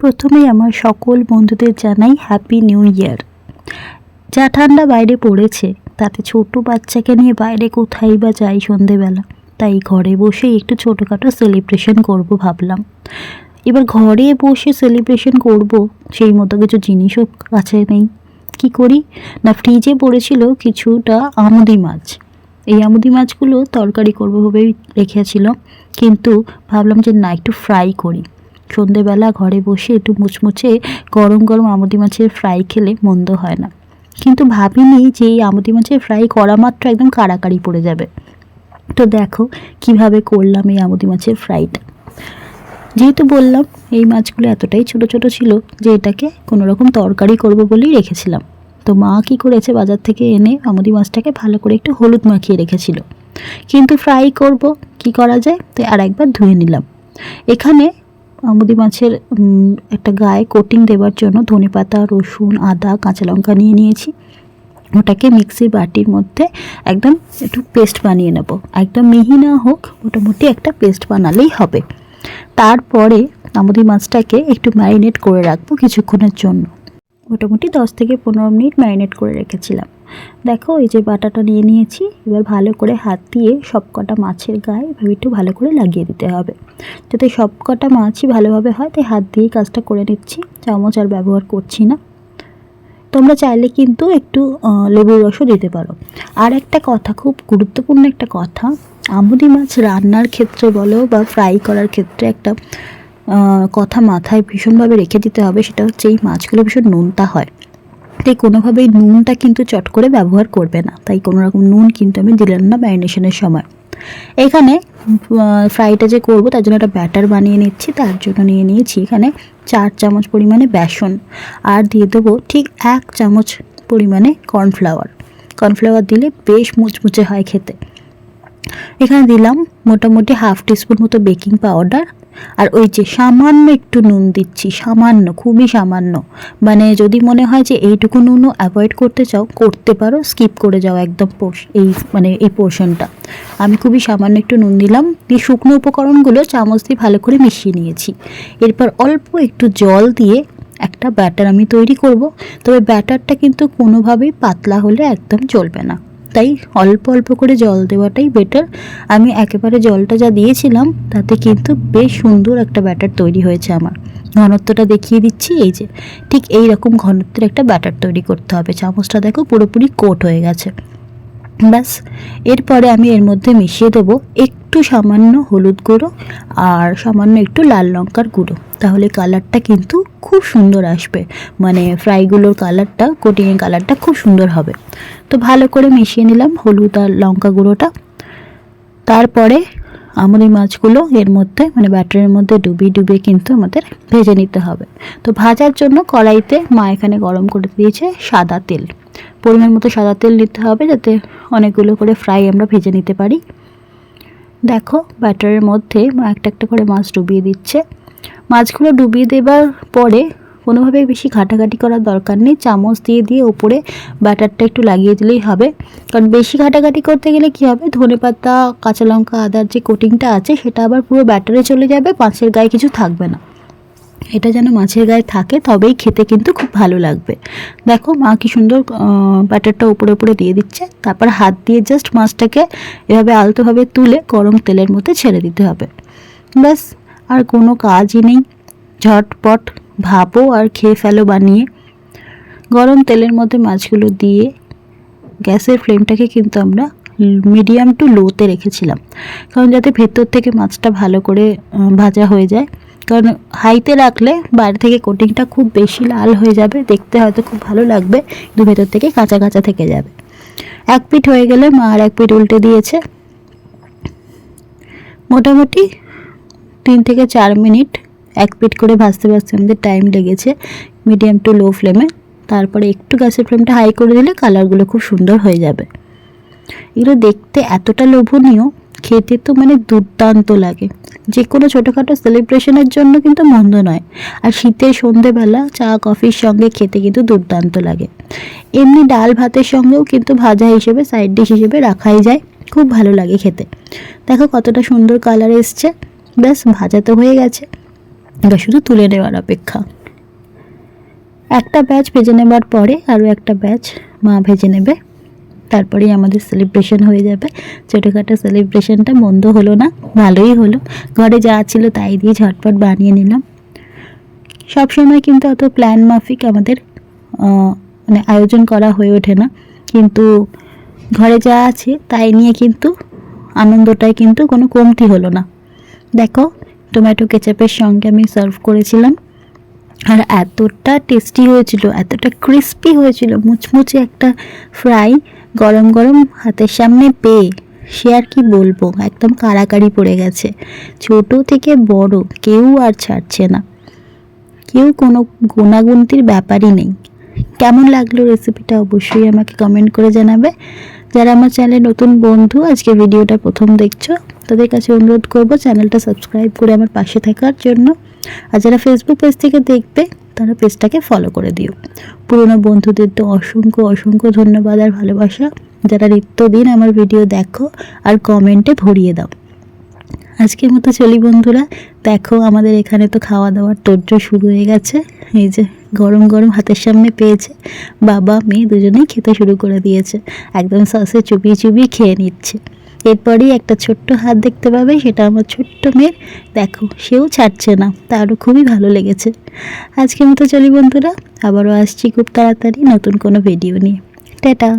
প্রথমেই আমার সকল বন্ধুদের জানাই হ্যাপি নিউ ইয়ার যা ঠান্ডা বাইরে পড়েছে, তাতে ছোট বাচ্চাকে নিয়ে বাইরে কোথায় বা যাই সন্ধেবেলা। তাই ঘরে বসেই একটু ছোটোখাটো সেলিব্রেশন করব ভাবলাম। এবার ঘরে বসে সেলিব্রেশন করব, সেই মতো কিছু জিনিসও কাছে নেই। কি করি? না ফ্রিজে পড়েছিল কিছুটা আমুদি মাছ। এই আমুদি মাছগুলো তরকারি করব ভেবেই রেখেছিল কিন্তু ভাবলাম যে না, একটু ফ্রাই করি। সন্ধেবেলা ঘরে বসে একটু মুচমুচে গরম গরম আমুদি মাছের ফ্রাই খেলে মন্দ হয় না। কিন্তু ভাবিনি যে এই আমুদি মাছের ফ্রাই করা মাত্র একদম কাড়াকাড়ি পড়ে যাবে। তো দেখো কীভাবে করলাম এই আমুদি মাছের ফ্রাইটা যেহেতু বললাম, এই মাছগুলো এতটাই ছোট ছোট ছিল যে এটাকে কোনো রকম তরকারি করব বলেই রেখেছিলাম। তো মা কি করেছে বাজার থেকে এনে আমুদি মাছটাকে ভালো করে একটু হলুদ মাখিয়ে রেখেছিল। কিন্তু ফ্রাই করব, কি করা যায়? তো আর একবার ধুয়ে নিলাম। এখানে আমুদি মাছের একটা গায়ে কোটিং দেওয়ার জন্য ধনেপাতা রসুন, আদা, কাঁচা লঙ্কা নিয়ে নিয়েছি। ওটাকে মিক্সির বাটির মধ্যে একদম একটু পেস্ট বানিয়ে নেব। একদম মিহি না হোক, মোটামুটি একটা পেস্ট বানালেই হবে। তারপরে আমুদি মাছটাকে একটু ম্যারিনেট করে রাখব কিছুক্ষণের জন্য। মোটামুটি দশ থেকে পনেরো মিনিট ম্যারিনেট করে রেখেছিলাম। দেখো, এই যে বাটাটা নিয়ে নিয়েছি, এবার ভালো করে হাত দিয়ে সব কটা মাছের গায়ে এভাবে একটু ভালো করে লাগিয়ে দিতে হবে। যাতে সব কটা মাছই ভালোভাবে হয়, তাই হাত দিয়েই কাজটা করে নিচ্ছি, চামচ আর ব্যবহার করছি না। তোমরা চাইলে কিন্তু একটু লেবুর রসও দিতে পারো। আর একটা কথা, খুব গুরুত্বপূর্ণ একটা কথা, আমুদি মাছ রান্নার ক্ষেত্রে বলো বা ফ্রাই করার ক্ষেত্রে একটা কথা মাথায় ভীষণভাবে রেখে দিতে হবে, সেটা হচ্ছে এই মাছগুলো ভীষণ নোনতা হয়। তাই কোনোভাবেই নুনটা কিন্তু চট করে ব্যবহার করবে না। তাই কোনো রকম নুন কিন্তু আমি দিলাম না ম্যারিনেশনের সময়। এখানে ফ্রাইটা যে করব তার জন্য একটা ব্যাটার বানিয়ে নিচ্ছি। তার জন্য নিয়ে নিয়েছি এখানে চার চামচ পরিমাণে বেসন। আর দিয়ে দেবো ঠিক এক চামচ পরিমাণে কর্নফ্লাওয়ার কর্নফ্লাওয়ার দিলে বেশ মুচমুচে হয় খেতে। এখানে দিলাম মোটামুটি হাফ টিস্পুন মতো বেকিং পাউডার। আর ওই যে সামান্য একটু নুন দিচ্ছি, সামান্য, খুবই সামান্য। মানে যদি মনে হয় যে এইটুকু নুনও অ্যাভয়েড করতে চাও, করতে পারো, স্কিপ করে যাও একদম এই মানে এই পোর্শনটা আমি খুবই সামান্য একটু নুন দিলাম। দিয়ে শুকনো উপকরণগুলো চামচ দিয়ে ভালো করে মিশিয়ে নিয়েছি। এরপর অল্প একটু জল দিয়ে একটা ব্যাটার আমি তৈরি করব। তবে ব্যাটারটা কিন্তু কোনোভাবেই পাতলা হলে একদম চলবে না। তাই অল্প অল্প করে জল দেওয়াটাই বেটার আমি একেবারে জলটা যা দিয়েছিলাম, তাতে কিন্তু বেশ সুন্দর একটা ব্যাটার তৈরি হয়েছে আমার। ঘনত্বটা দেখিয়ে দিচ্ছি, এই যে, ঠিক এই রকম ঘনত্বের একটা ব্যাটার তৈরি করতে হবে। চামচটা দেখো পুরোপুরি কোট হয়ে গেছে। ব্যাস, এরপরে আমি এর মধ্যে মিশিয়ে দেবো একটু সামান্য হলুদ গুঁড়ো আর সামান্য একটু লাল লঙ্কার গুঁড়ো। তাহলে কালারটা কিন্তু খুব সুন্দর আসবে। মানে ফ্রাইগুলোর কালারটা কোটিংয়ের কালারটা খুব সুন্দর হবে। তো ভালো করে মিশিয়ে নিলাম হলুদ আর লঙ্কা গুঁড়োটা। তারপরে আমাদের মাছগুলো এর মধ্যে মানে ব্যাটারের মধ্যে ডুবিয়ে ডুবিয়ে কিন্তু আমাদের ভেজে নিতে হবে। তো ভাজার জন্য কড়াইতে মা এখানে গরম করে দিয়েছে সাদা তেল। পরিমাণ মতো সাদা তেল নিতে হবে যাতে অনেকগুলো করে ফ্রাই আমরা ভেজে নিতে পারি। দেখো, ব্যাটারের মধ্যে একটা একটা করে মাছ ডুবিয়ে দিচ্ছে। মাছগুলো ডুবিয়ে দেবার পরে কোনোভাবে বেশি ঘাটাঘাটি করার দরকার নেই। চামচ দিয়ে দিয়ে ওপরে ব্যাটারটা একটু লাগিয়ে দিলেই হবে। কারণ বেশি ঘাটাঘাটি করতে গেলে কী হবে? ধনে পাতা, কাঁচা লঙ্কা, আদার যে কোটিংটা আছে, সেটা আবার পুরো ব্যাটারে চলে যাবে পাঁচের গায়ে কিছু থাকবে না। এটা যেন মাছের গায়ে থাকে, তবেই খেতে কিন্তু খুব ভালো লাগবে। দেখো মা কি সুন্দর ব্যাটারটা উপরে উপরে দিয়ে দিচ্ছে, তারপর হাত দিয়ে জাস্ট মাছটাকে এভাবে আলতোভাবে তুলে গরম তেলের মধ্যে ছেড়ে দিতে হবে। ব্যাস, আর কোনো কাজই নেই। ঝটপট ভাবো আর খেয়ে ফেলো বানিয়ে। গরম তেলের মধ্যে মাছগুলো দিয়ে গ্যাসের ফ্লেমটাকে কিন্তু আমরা মিডিয়াম টু লোতে রেখেছিলাম। কারণ যাতে ভেতর থেকে মাছটা ভালো করে ভাজা হয়ে যায়। কারণ হাইতে রাখলে বাইরে থেকে কোটিংটা খুব বেশি লাল হয়ে যাবে, দেখতে হয়তো খুব ভালো লাগবে কিন্তু ভেতর থেকে কাঁচা কাঁচা থেকে যাবে। এক পিঠ হয়ে গেলে মা আর এক পিঠ উল্টে দিয়েছে। মোটামুটি তিন থেকে চার মিনিট এক পিঠ করে ভাজতে ভাজতে আমাদের টাইম লেগেছে মিডিয়াম টু লো ফ্লেমে তারপরে একটু গ্যাসের ফ্লেমটা হাই করে দিলে কালারগুলো খুব সুন্দর হয়ে যাবে। এগুলো দেখতে এতটা লোভনীয় খেতে তো মানে দুর্দান্ত লাগে। যে কোনো ছোটোখাটো সেলিব্রেশনের জন্য কিন্তু মন্দ নয়। আর শীতের সন্ধেবেলা চা কফির সঙ্গে খেতে কিন্তু দুর্দান্ত লাগে। এমনি ডাল ভাতের সঙ্গেও কিন্তু ভাজা হিসেবে সাইড ডিশ হিসেবে রাখাই যায়। খুব ভালো লাগে খেতে। দেখো কতটা সুন্দর কালার এসছে। ব্যাস, ভাজা তো হয়ে গেছে। এবার শুধু তুলে নেওয়ার অপেক্ষা। একটা ব্যাচ ভেজে নেবার পরে আরও একটা ব্যাচ মা ভেজে নেবে। তারপরেই আমাদের সেলিব্রেশন হয়ে যাবে। ছোটোখাটো সেলিব্রেশনটা মন্দ হলো না, ভালোই হলো। ঘরে যা ছিল তাই দিয়ে ঝটপট বানিয়ে নিলাম। সব সময় কিন্তু অত প্ল্যান মাফিক আমাদের মানে আয়োজন করা হয়ে ওঠে না। কিন্তু ঘরে যা আছে তাই নিয়ে কিন্তু আনন্দটায় কিন্তু কোনো কমতি হলো না। দেখো টমেটো কেচাপের সঙ্গে আমি সার্ভ করেছিলাম। আর এতটা টেস্টি হয়েছিল, এতটা ক্রিস্পি হয়েছিল, মুচমুচে একটা ফ্রাই গরম গরম হাতের সামনে পেয়ে, সে আর কি বলব, একদম কাড়াকাড়ি পড়ে গেছে। ছোট থেকে বড় কেউ আর ছাড়ছে না। কেউ কোনো গুণাগুনতির ব্যাপারই নেই। কেমন লাগল রেসিপিটা অবশ্যই আমাকে কমেন্ট করে জানাবে। যারা আমার চ্যানেলে নতুন বন্ধু, আজকে ভিডিওটা প্রথম দেখছ, তাদের কাছে অনুরোধ করব চ্যানেলটা সাবস্ক্রাইব করে আমার পাশে থাকার জন্য। আর যারা ফেসবুক পেজ থেকে দেখবে, তারা পেজটাকে ফলো করে দিও। পুরনো বন্ধুদের তো অসংখ্য অসংখ্য ধন্যবাদ আর ভালোবাসা। যারা নিত্যদিন আমার ভিডিও দেখো আর কমেন্টে ভরিয়ে দাও। আজকের মতো চলি বন্ধুরা। দেখো, আমাদের এখানে তো খাওয়া দাওয়ার তোড়জোড় শুরু হয়ে গেছে। এই যে গরম গরম হাতের সামনে পেয়েছে। বাবা, মেয়ে দুজনেই খেতে শুরু করে দিয়েছে। একদম সসে চুপিয়ে চুপিয়ে খেয়ে নিচ্ছে। এরপরেই একটা ছোট্ট হাত দেখতে পাবে, সেটা আমার ছোট্ট মেয়ের দেখো, সেও ছাড়ছে না, তারও খুবই ভালো লেগেছে। আজকের মতো চলি বন্ধুরা, আবারও আসছি খুব তাড়াতাড়ি নতুন কোনো ভিডিও নিয়ে। টাটা।